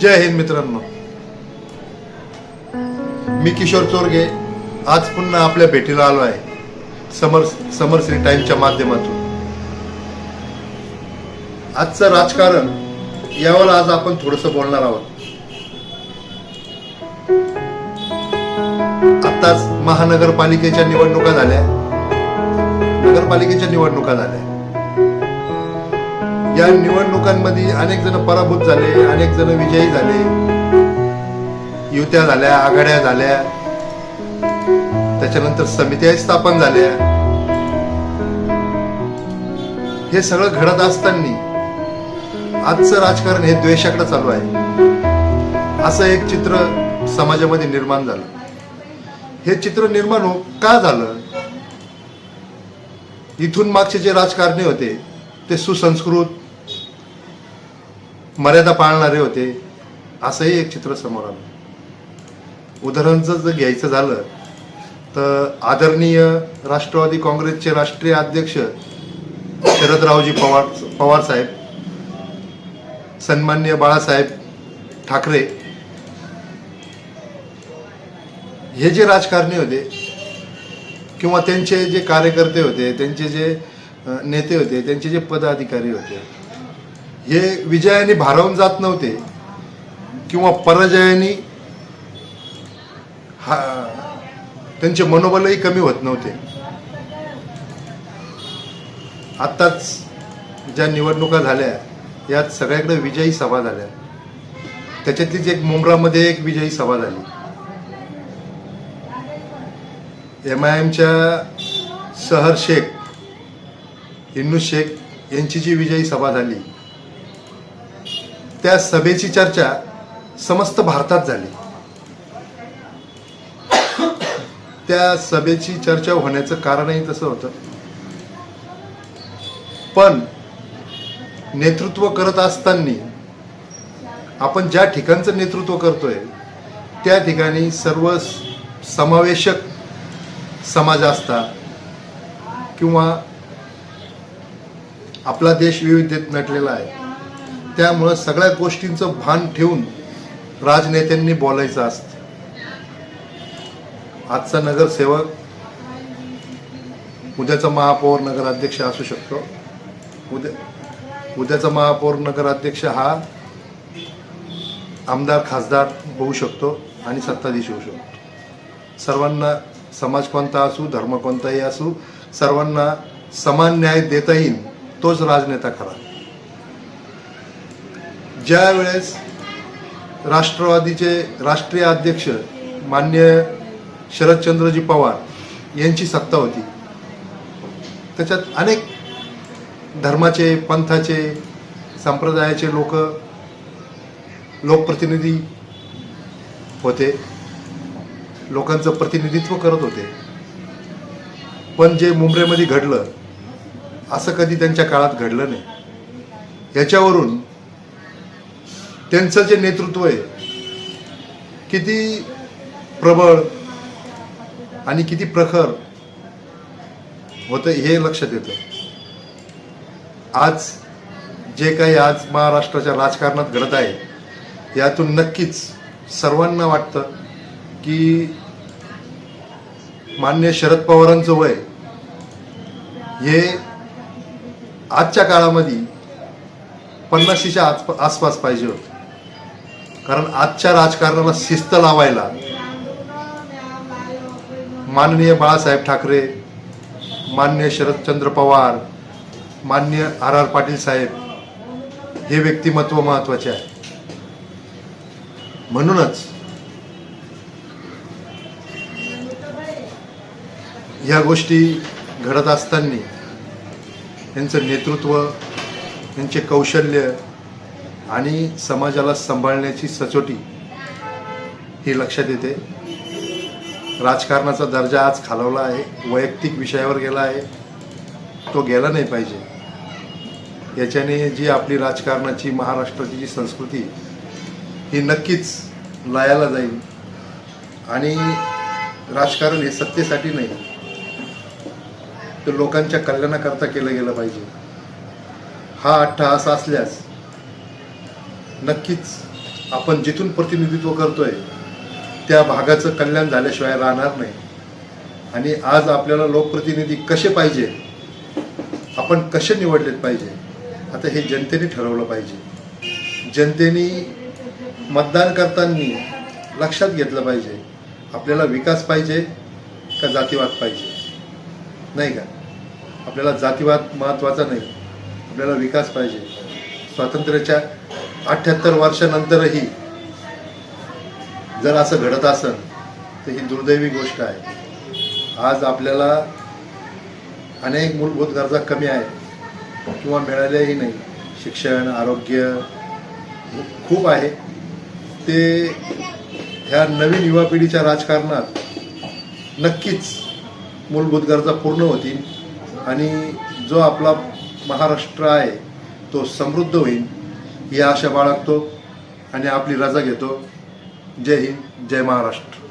जय हिंद मित्रांनो. मी किशोर चोरगे आज पुन्हा आपल्या भेटीला आलो आहे. समर समर श्री टाइमच्या माध्यमातून. आजचं राजकारण यावर आज आपण थोडस बोलणार आहोत. आताच महानगरपालिकेच्या निवडणुका झाल्या. नगरपालिकेच्या निवडणुका झाल्या. या निवडणुकांमध्ये अनेक जण पराभूत झाले अनेक जण विजयी झाले. युत्या झाल्या आघाड्या झाल्या. त्याच्यानंतर समित्या स्थापन झाल्या. हे सगळं घडत असताना आजचं राजकारण हे द्वेषाकडे चालू आहे. असं एक चित्र समाजामध्ये निर्माण झालं. हे चित्र निर्माण हो का झालं? इथून मागचे जे राजकारणी होते ते सुसंस्कृत मर्यादा पाळणारे होते असंही एक चित्र समोर आलं. उदाहरणचं जर घ्यायचं झालं तर आदरणीय राष्ट्रवादी काँग्रेसचे राष्ट्रीय अध्यक्ष शरदरावजी पवार पवार साहेब सन्मान्य बाळासाहेब ठाकरे हे जे राजकारणी होते किंवा त्यांचे जे कार्यकर्ते होते त्यांचे जे नेते होते त्यांचे जे पदाधिकारी होते हे विजयाने भारावून जात नव्हते. किंवा पराजयाने हा त्यांचे मनोबलही कमी होत नव्हते. आत्ताच ज्या निवडणुका झाल्या यात सगळ्याकडे विजयी सभा झाल्या. त्याच्यातलीच एक मुंब्रामध्ये एक विजयी सभा झाली. एम आय एमच्या सहर शेख इन्नू शेख यांची जी विजयी सभा झाली त्या सभेची चर्चा समस्त भारतात झाली. त्या सभेची चर्चा होण्याचं कारणही तसं होतं. पण नेतृत्व करत असताना आपण ज्या ठिकाणचं नेतृत्व करतोय त्या ठिकाणी सर्व समावेशक समाज असता किंवा आपला देश विविधतेत नटलेला आहे. त्यामुळं सगळ्या गोष्टींचं भान ठेवून राजनेत्यांनी बोलायचं असतं. आजचा नगरसेवक उद्याचा महापौर नगराध्यक्ष असू शकतो. उद्या उद्याचा महापौर नगराध्यक्ष हा आमदार खासदार होऊ शकतो आणि सत्ताधीश होऊ शकतो. सर्वांना समाज कोणता असू धर्म कोणताही असू सर्वांना समान न्याय देता येईल तोच राजनेता खरा. ज्या वेळेस राष्ट्रवादीचे राष्ट्रीय अध्यक्ष मान्य शरदचंद्रजी पवार यांची सत्ता होती त्याच्यात अनेक धर्माचे पंथाचे संप्रदायाचे लोक लोकप्रतिनिधी होते. लोकांचं प्रतिनिधित्व करत होते. पण जे मुंबईमध्ये घडलं असं कधी त्यांच्या काळात घडलं नाही. याच्यावरून त्यांचं जे नेतृत्व आहे किती प्रबळ आणि किती प्रखर होतं हे लक्षात येतं. आज जे काही आज महाराष्ट्राच्या राजकारणात घडत आहे यातून नक्कीच सर्वांना वाटतं की मान्य शरद पवारांचं वय हे आजच्या काळामध्ये पन्नाशीच्या आसपास पाहिजे होतं. कारण आजच्या राजकारणाला शिस्त लावायला माननीय बाळासाहेब ठाकरे मान्य शरदचंद्र पवार मान्य आर आर पाटील साहेब हे व्यक्तिमत्व महत्त्वाचे आहे. म्हणूनच ह्या गोष्टी घडत असताना यांचं नेतृत्व यांचे कौशल्य आणि समाजाला सांभाळण्याची सचोटी ही लक्षात येते. राजकारणाचा दर्जा आज खालवला आहे वैयक्तिक विषयावर गेला आहे. तो गेला नाही पाहिजे. याच्याने जी आपली राजकारणाची महाराष्ट्राची जी संस्कृती ही नक्कीच लयाला जाईल. आणि राजकारण हे सत्तेसाठी नाही. तर लोकांच्या कल्याणाकरता केलं गेलं पाहिजे. हा अट्टहास असल्यास नक्कीच आपण जिथून प्रतिनिधित्व करतोय त्या भागाचं कल्याण झाल्याशिवाय राहणार नाही. आणि आज आपल्याला लोकप्रतिनिधी कसे पाहिजे आपण कसे निवडलेत पाहिजे आता हे जनतेने ठरवलं पाहिजे. जनतेने मतदान करताना लक्षात घेतलं पाहिजे आपल्याला विकास पाहिजे का जातीवाद पाहिजे? नाही का? आपल्याला जातीवाद महत्त्वाचा नाही. आपल्याला विकास पाहिजे. स्वातंत्र्याच्या अठ्ठ्याहत्तर वर्षानंतरही जर असं घडत असेल तर ही दुर्दैवी गोष्ट आहे. आज आपल्याला अनेक मूलभूत गरजा कमी आहेत किंवा मिळाल्याही नाही. शिक्षण आरोग्य खूप आहे. ते ह्या नवीन युवा पिढीच्या राजकारणात नक्कीच मूलभूत गरजा पूर्ण होतील आणि जो आपला महाराष्ट्र आहे तो समृद्ध होईल. ही आशा बाळगतो आणि आपली रजा घेतो. जय हिंद जय महाराष्ट्र.